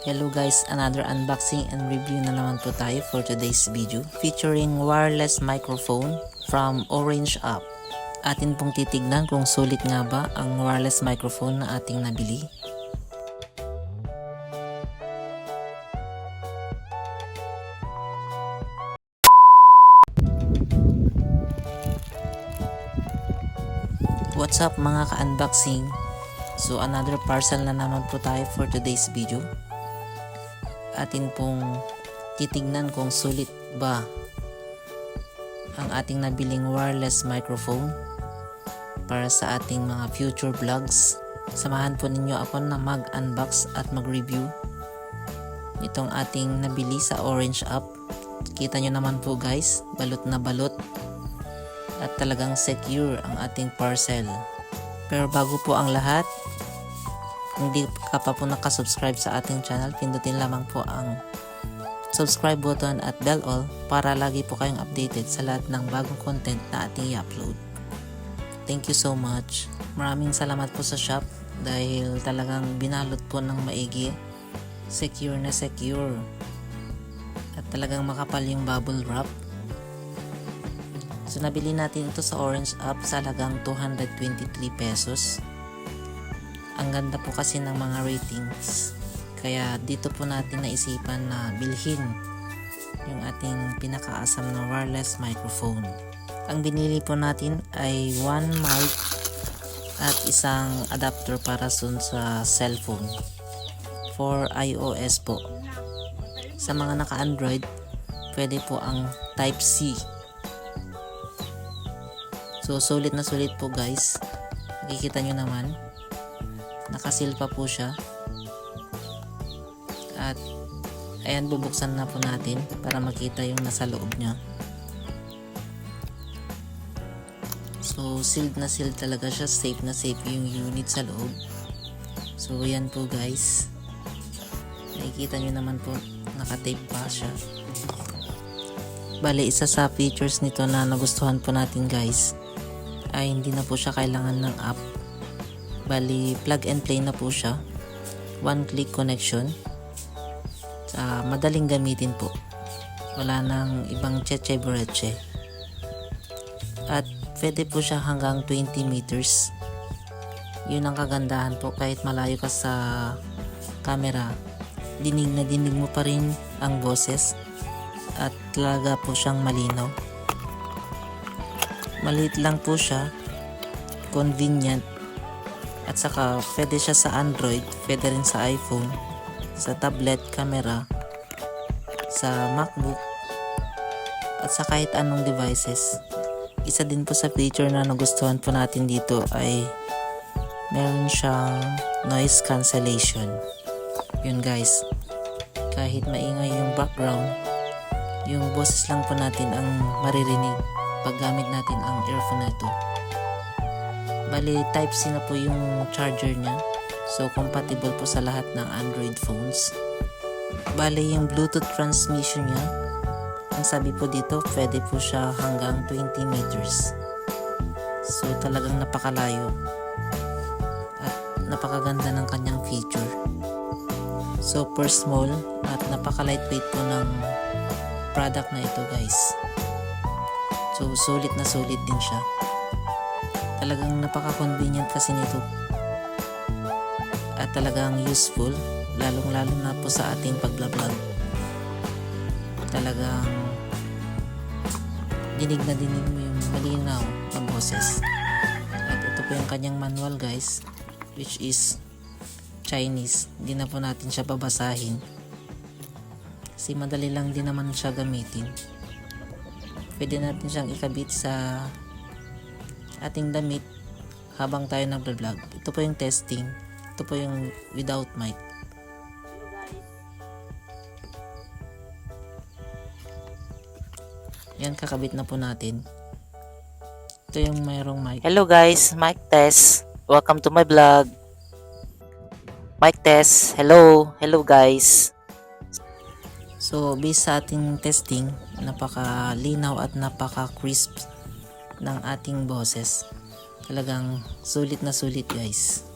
Hello guys, another unboxing and review na naman po tayo for today's video featuring wireless microphone from Orange App. Atin pong titignan kung sulit nga ba ang wireless microphone na ating nabili. What's up mga ka-unboxing? So another parcel na naman po tayo for today's video. Atin pong titignan kung sulit ba ang ating nabiling wireless microphone para sa ating mga future vlogs. Samahan po ninyo ako na mag-unbox at mag-review itong ating nabili sa Orange App. Kita nyo naman po guys, balot na balot at talagang secure ang ating parcel. Pero bago po ang lahat, kung di ka pa po nakasubscribe sa ating channel, pindutin lamang po ang subscribe button at bell all para lagi po kayong updated sa lahat ng bagong content na ating i-upload. Thank you so much. Maraming salamat po sa shop dahil talagang binalot po ng maigi. Secure na secure. At talagang makapal yung bubble wrap. So nabili natin ito sa Orange App sa halagang 223 pesos. Ang ganda po kasi ng mga ratings. Kaya dito po natin naisipan na bilhin yung ating pinakaasam na wireless microphone. Ang binili po natin ay one mic at isang adapter para sun sa cellphone for iOS po. Sa mga naka-Android, pwede po ang Type-C So, sulit na sulit po guys. Nakikita nyo naman. Nakasil pa po siya. At, ayan, bubuksan na po natin para makita yung nasa loob niya. So, sealed na sealed talaga siya. Safe na safe yung unit sa loob. So, yan po guys. Nakikita nyo naman po, nakatape pa siya. Bale, isa sa features nito na nagustuhan po natin guys ay hindi na po siya kailangan ng app. Bali, plug and play na po siya. One click connection. Uh, madaling gamitin po. Wala nang ibang cheche breche. At pwede po siya hanggang 20 meters. Yun ang kagandahan po kahit malayo ka sa camera. Dinig na dinig mo pa rin ang boses at talaga po siyang malinaw. Maliit lang po siya, convenient, at saka pwede siya sa Android, pwede rin sa iPhone, sa tablet camera, sa MacBook, at sa kahit anong devices. Isa din po sa feature na nagustuhan po natin dito ay meron siyang noise cancellation. Yun guys, kahit maingay yung background, yung boses lang po natin ang maririnig pag gamit natin ang earphone na ito. Bali, Type-C na po yung charger niya. So, compatible po sa lahat ng Android phones. Bali, yung Bluetooth transmission niya, ang sabi po dito, pwede po siya hanggang 20 meters. So, talagang napakalayo. At napakaganda ng kanyang feature. Super small at napaka-lightweight po ng product na ito guys. So, sulit na sulit din siya. Talagang napaka-convenient kasi nito. At talagang useful, lalong-lalo na po sa ating pagbablog. Talagang dinig na dinig mo yung malinaw na boses. At ito po yung kanyang manual guys, which is Chinese. Hindi na po natin siya babasahin. Kasi madali lang din naman siya gamitin pwede natin siyang ikabit sa ating damit habang tayo nagbablog. Ito po yung testing. Ito po yung without mic. Yan, kakabit na po natin. Ito yung mayroong mic. Hello guys, mic test. Welcome to my vlog. Mic test. Hello. Hello guys. So, based sa ating testing, napaka-linaw at napaka-crisp ng ating boses. Talagang sulit na sulit guys.